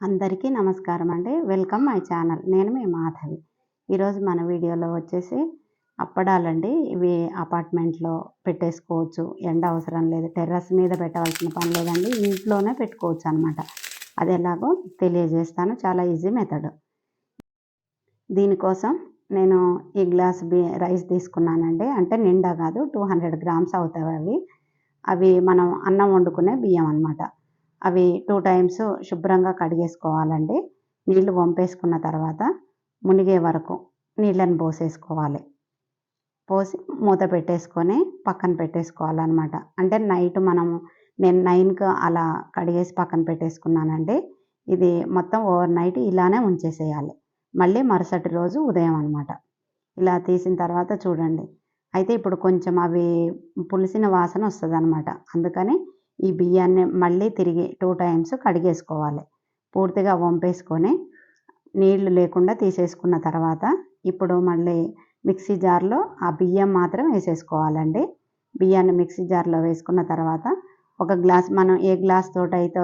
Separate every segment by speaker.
Speaker 1: అందరికీ నమస్కారం అండి. Welcome my channel. నేను మీ మాధవి. ఈరోజు మన వీడియోలో వచ్చేసి అప్పడాలండి. ఇవి అపార్ట్మెంట్లో పెట్టేసుకోవచ్చు. ఎండ అవసరం లేదు. టెర్రస్ మీద పెట్టవలసిన పని లేదండి. ఇంట్లోనే పెట్టుకోవచ్చు అనమాట అది ఎలాగో తెలియజేస్తాను. చాలా ఈజీ మెథడ్. దీనికోసం నేను ఈ గ్లాస్ బి రైస్ తీసుకున్నానండి. అంటే నిండా కాదు టూ హండ్రెడ్ గ్రామ్స్ అవుతాయి అవి. అవి మనం అన్నం వండుకునే బియ్యం అనమాట అవి టూ టైమ్స్ శుభ్రంగా కడిగేసుకోవాలండి. నీళ్ళు వంపేసుకున్న తర్వాత మునిగే వరకు నీళ్ళని పోసేసుకోవాలి. పోసి మూత పెట్టేసుకొని పక్కన పెట్టేసుకోవాలన్నమాట. అంటే నైట్ మనము నేను నైన్కి అలా కడిగేసి పక్కన పెట్టేసుకున్నానండి. ఇది మొత్తం ఓవర్ నైట్ ఇలానే ఉంచేసేయాలి. మళ్ళీ మరుసటి రోజు ఉదయం అనమాట ఇలా తీసిన తర్వాత చూడండి. అయితే ఇప్పుడు కొంచెం అవి పులిసిన వాసన వస్తుంది అనమాట అందుకని ఈ బియ్యాన్ని మళ్ళీ తిరిగి టూ టైమ్స్ కడిగేసుకోవాలి. పూర్తిగా వంపేసుకొని నీళ్ళు లేకుండా తీసేసుకున్న తర్వాత ఇప్పుడు మళ్ళీ మిక్సీ జార్లో ఆ బియ్యం మాత్రం వేసేసుకోవాలండి. బియ్యాన్ని మిక్సీ జార్లో వేసుకున్న తర్వాత ఒక గ్లాస్ మనం ఏ గ్లాస్ తోటైతే అయితే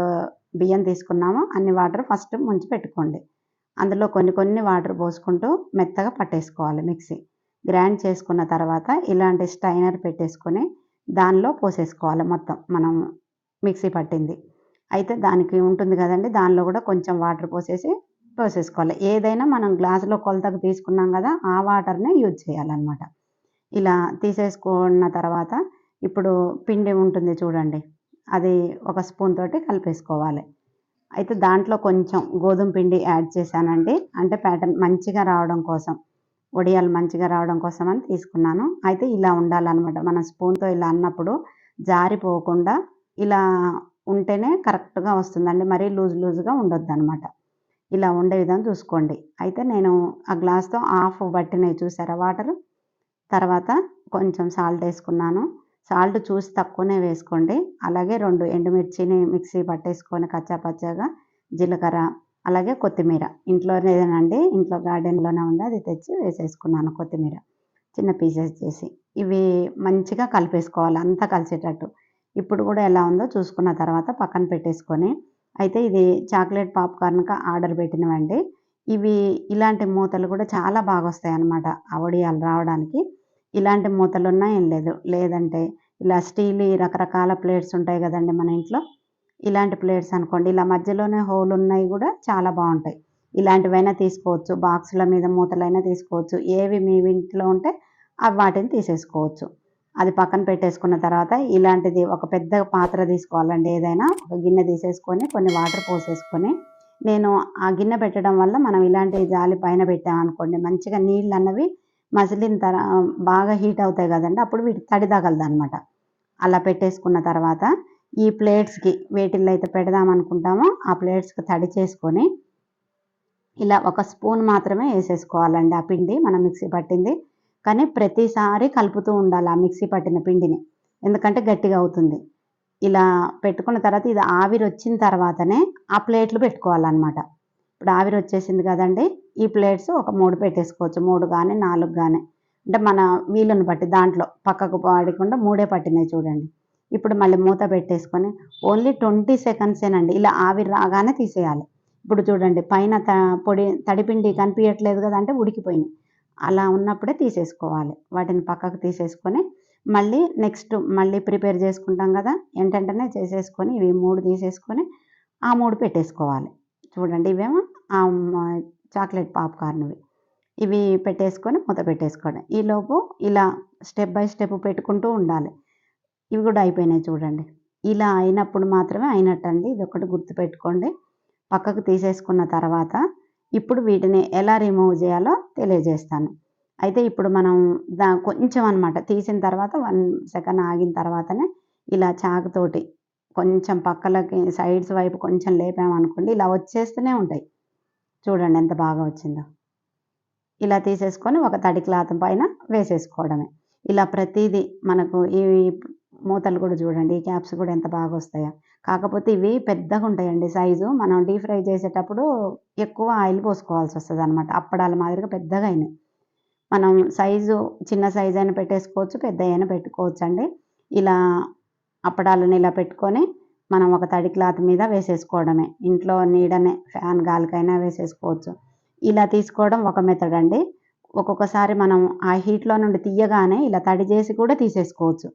Speaker 1: బియ్యం తీసుకున్నామో అన్ని వాటర్ ఫస్ట్ ముంచి పెట్టుకోండి. అందులో కొన్ని కొన్ని వాటర్ పోసుకుంటూ మెత్తగా పట్టేసుకోవాలి మిక్సీ. గ్రైండ్ చేసుకున్న తర్వాత ఇలాంటి స్టైనర్ పెట్టేసుకొని దానిలో పోసేసుకోవాలి మొత్తం మనం మిక్సీ పట్టింది. అయితే దానికి ఉంటుంది కదండి దానిలో కూడా కొంచెం వాటర్ పోసేసి పోసేసుకోవాలి. ఏదైనా మనం గ్లాసులో కొలతకు తీసుకున్నాం కదా ఆ వాటర్నే యూజ్ చేయాలన్నమాట. ఇలా తీసేసుకున్న తర్వాత ఇప్పుడు పిండి ఉంటుంది చూడండి అది ఒక స్పూన్ తోటి కలిపేసుకోవాలి. అయితే దాంట్లో కొంచెం గోధుమ పిండి యాడ్ చేశానండి. అంటే ప్యాటర్న్ మంచిగా రావడం కోసం వడియాలు మంచిగా రావడం కోసం అని తీసుకున్నాను. అయితే ఇలా ఉండాలన్నమాట. మన స్పూన్తో ఇలా అన్నప్పుడు జారిపోకుండా ఇలా ఉంటేనే కరెక్ట్గా వస్తుందండి. మరీ లూజ్ లూజ్గా ఉండొద్దు అనమాట ఇలా ఉండే విధంగా చూసుకోండి. అయితే నేను ఆ గ్లాస్తో హాఫ్ పట్టినవి చూసారా? వాటర్? తర్వాత కొంచెం సాల్ట్ వేసుకున్నాను. సాల్ట్ చూసి తక్కువనే వేసుకోండి. అలాగే రెండు ఎండుమిర్చిని మిక్సీ పట్టేసుకొని కచ్చాపచ్చాగా జీలకర్ర అలాగే కొత్తిమీర. ఇంట్లోనేనండి ఇంట్లో గార్డెన్లోనే ఉంది. అది తెచ్చి వేసేసుకున్నాను కొత్తిమీర. చిన్న పీసెస్ చేసి. ఇవి మంచిగా కలిపేసుకోవాలి. అంతా కలిసేటట్టు. ఇప్పుడు కూడా ఎలా ఉందో చూసుకున్న తర్వాత పక్కన పెట్టేసుకొని అయితే ఇది చాక్లెట్ పాప్కార్న్కి ఆర్డర్ పెట్టినవండి. ఇవి ఇలాంటి మూతలు కూడా చాలా బాగా వస్తాయి అన్నమాట అవడియాలు రావడానికి. ఇలాంటి మూతలు ఉన్నా ఏం లేదు. లేదంటే ఇలా స్టీల్ రకరకాల ప్లేట్స్ ఉంటాయి కదండి మన ఇంట్లో. ఇలాంటి ప్లేట్స్ అనుకోండి. ఇలా మధ్యలోనే హోల్ ఉన్నాయి కూడా చాలా బాగుంటాయి. ఇలాంటివైనా తీసుకోవచ్చు. బాక్సుల మీద మూతలైనా తీసుకోవచ్చు. ఏవి మీ ఇంట్లో ఉంటే అవి వాటిని తీసేసుకోవచ్చు. అది పక్కన పెట్టేసుకున్న తర్వాత ఇలాంటిది ఒక పెద్ద పాత్ర తీసుకోవాలండి ఏదైనా. ఒక గిన్నె తీసేసుకొని కొన్ని వాటర్ పోసేసుకొని నేను ఆ గిన్నె పెట్టడం వల్ల మనం ఇలాంటి జాలి పైన పెట్టామనుకోండి మంచిగా నీళ్ళు అన్నవి మసిలిన తర బాగా హీట్ అవుతాయి కదండి అప్పుడు వీటి తడి తగలదు అనమాట అలా పెట్టేసుకున్న తర్వాత ఈ ప్లేట్స్కి వేటిల్లో అయితే పెడదాం అనుకుంటామో ఆ ప్లేట్స్కి తడి చేసుకొని ఇలా ఒక స్పూన్ మాత్రమే వేసేసుకోవాలండి ఆ పిండి. మనం మిక్సీ పట్టింది కానీ ప్రతిసారి కలుపుతూ ఉండాలి ఆ మిక్సీ పట్టిన పిండిని. ఎందుకంటే గట్టిగా అవుతుంది. ఇలా పెట్టుకున్న తర్వాత ఇది ఆవిరి వచ్చిన తర్వాతనే ఆ ప్లేట్లు పెట్టుకోవాలన్నమాట. ఇప్పుడు ఆవిరి వచ్చేసింది కదండి ఈ ప్లేట్స్ ఒక మూడు పెట్టేసుకోవచ్చు. మూడు కానీ నాలుగు కానీ అంటే మన వీలుని బట్టి దాంట్లో పక్కకు పడకుండా మూడే పట్టినాయి చూడండి. ఇప్పుడు మళ్ళీ మూత పెట్టేసుకొని ఓన్లీ ట్వంటీ సెకండ్సేనండి. ఇలా ఆవిరి రాగానే తీసేయాలి. ఇప్పుడు చూడండి పైన త పొడి తడిపిండి కనిపించట్లేదు కదా అంటే ఉడికిపోయినాయి. అలా ఉన్నప్పుడే తీసేసుకోవాలి. వాటిని పక్కకు తీసేసుకొని మళ్ళీ నెక్స్ట్ మళ్ళీ ప్రిపేర్ చేసుకుంటాం కదా ఏంటంటేనే చేసేసుకొని ఇవి మూడు తీసేసుకొని ఆ మూడు పెట్టేసుకోవాలి. చూడండి ఇవేమో చాక్లెట్ పాప్కార్న్వి. ఇవి పెట్టేసుకొని మూత పెట్టేసుకోవడం ఈలోపు ఇలా స్టెప్ బై స్టెప్ పెట్టుకుంటూ ఉండాలి. ఇవి కూడా అయిపోయినాయి చూడండి. ఇలా అయినప్పుడు మాత్రమే అయినట్టండి. ఇది ఒకటి గుర్తుపెట్టుకోండి. పక్కకు తీసేసుకున్న తర్వాత ఇప్పుడు వీటిని ఎలా రిమూవ్ చేయాలో తెలియజేస్తాను. అయితే ఇప్పుడు మనం దా కొంచెం అనమాట తీసిన తర్వాత వన్ సెకండ్ ఆగిన తర్వాతనే ఇలా చాకుతోటి కొంచెం పక్కలకి సైడ్స్ వైపు కొంచెం లేపామనుకోండి ఇలా వచ్చేస్తూనే ఉంటాయి. చూడండి ఎంత బాగా వచ్చిందో. ఇలా తీసేసుకొని ఒక తడి క్లాత్ పైన వేసేసుకోవడమే. ఇలా ప్రతిదీ మనకు ఈ మూతలు కూడా చూడండి ఈ క్యాప్స్ కూడా ఎంత బాగా వస్తాయో. కాకపోతే ఇవి పెద్దగా ఉంటాయండి సైజు. మనం డీప్ ఫ్రై చేసేటప్పుడు ఎక్కువ ఆయిల్ పోసుకోవాల్సి వస్తుంది అనమాట అప్పడాల మాదిరిగా పెద్దగా అయినాయి. మనం సైజు చిన్న సైజు అయినా పెట్టేసుకోవచ్చు పెద్ద అయినా పెట్టుకోవచ్చు అండి ఇలా అప్పడాలను ఇలా పెట్టుకొని మనం ఒక తడి క్లాత్ మీద వేసేసుకోవడమే. ఇంట్లో నీడనే ఫ్యాన్ గాలికైనా వేసేసుకోవచ్చు. ఇలా తీసుకోవడం ఒక మెథడ్ అండి. ఒక్కొక్కసారి మనం ఆ హీట్లో నుండి తీయగానే ఇలా తడి చేసి కూడా తీసేసుకోవచ్చు.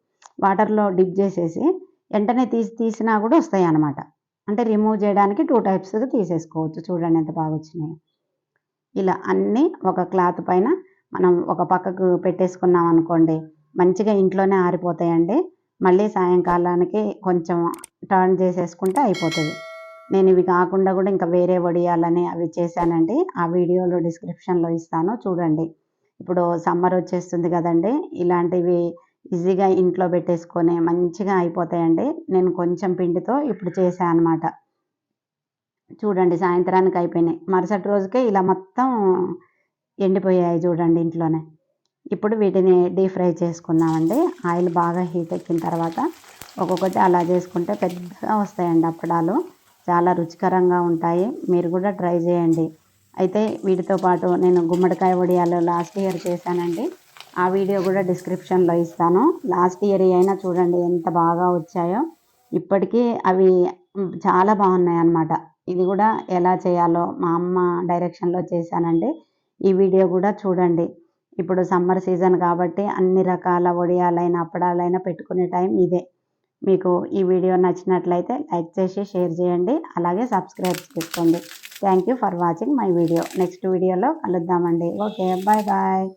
Speaker 1: వాటర్లో డిప్ చేసేసి వెంటనే తీసి తీసినా కూడా వస్తాయి అన్నమాట అంటే రిమూవ్ చేయడానికి టూ టైప్స్ తీసేసుకోవచ్చు. చూడండి ఎంత బాగా వచ్చినాయో. ఇలా అన్నీ ఒక క్లాత్ పైన మనం ఒక పక్కకు పెట్టేసుకున్నాం అనుకోండి మంచిగా ఇంట్లోనే ఆరిపోతాయండి. మళ్ళీ సాయంకాలానికి కొంచెం టర్న్ చేసేసుకుంటే అయిపోతుంది. నేను ఇవి కాకుండా కూడా ఇంకా వేరే వడియాలని అవి చేశానండి. ఆ వీడియోలో డిస్క్రిప్షన్లో ఇస్తాను. చూడండి. ఇప్పుడు సమ్మర్ వచ్చేస్తుంది కదండి. ఇలాంటివి ఈజీగా ఇంట్లో పెట్టేసుకొని మంచిగా అయిపోతాయండి నేను కొంచెం పిండితో ఇప్పుడు చేశాను అనమాట చూడండి సాయంత్రానికి అయిపోయినాయి. మరుసటి రోజుకే ఇలా మొత్తం ఎండిపోయాయి చూడండి ఇంట్లోనే. ఇప్పుడు వీటిని డీప్ ఫ్రై చేసుకుందామండి. ఆయిల్ బాగా హీట్ ఎక్కిన తర్వాత ఒక్కొక్కటి అలా చేసుకుంటే పెద్దగా వస్తాయండి అప్పడాలు. చాలా రుచికరంగా ఉంటాయి. మీరు కూడా ట్రై చేయండి. అయితే వీటితో పాటు నేను గుమ్మడికాయ వడియాలు లాస్ట్ ఇయర్ చేశానండి. ఆ వీడియో కూడా డిస్క్రిప్షన్లో ఇస్తాను. లాస్ట్ ఇయర్ అయినా చూడండి ఎంత బాగా వచ్చాయో. ఇప్పటికీ అవి చాలా బాగున్నాయి అన్నమాట. ఇది కూడా ఎలా చేయాలో మా అమ్మ డైరెక్షన్లో చేశానండి. ఈ వీడియో కూడా చూడండి. ఇప్పుడు సమ్మర్ సీజన్ కాబట్టి అన్ని రకాల వడియాలైన అప్పడాలైనా పెట్టుకునే టైం ఇదే. మీకు ఈ వీడియో నచ్చినట్లయితే లైక్ చేసి షేర్ చేయండి. అలాగే సబ్స్క్రైబ్ చేసుకోండి. Thank you for watching my video. Next వీడియోలో కలుద్దామండి. Okay bye bye.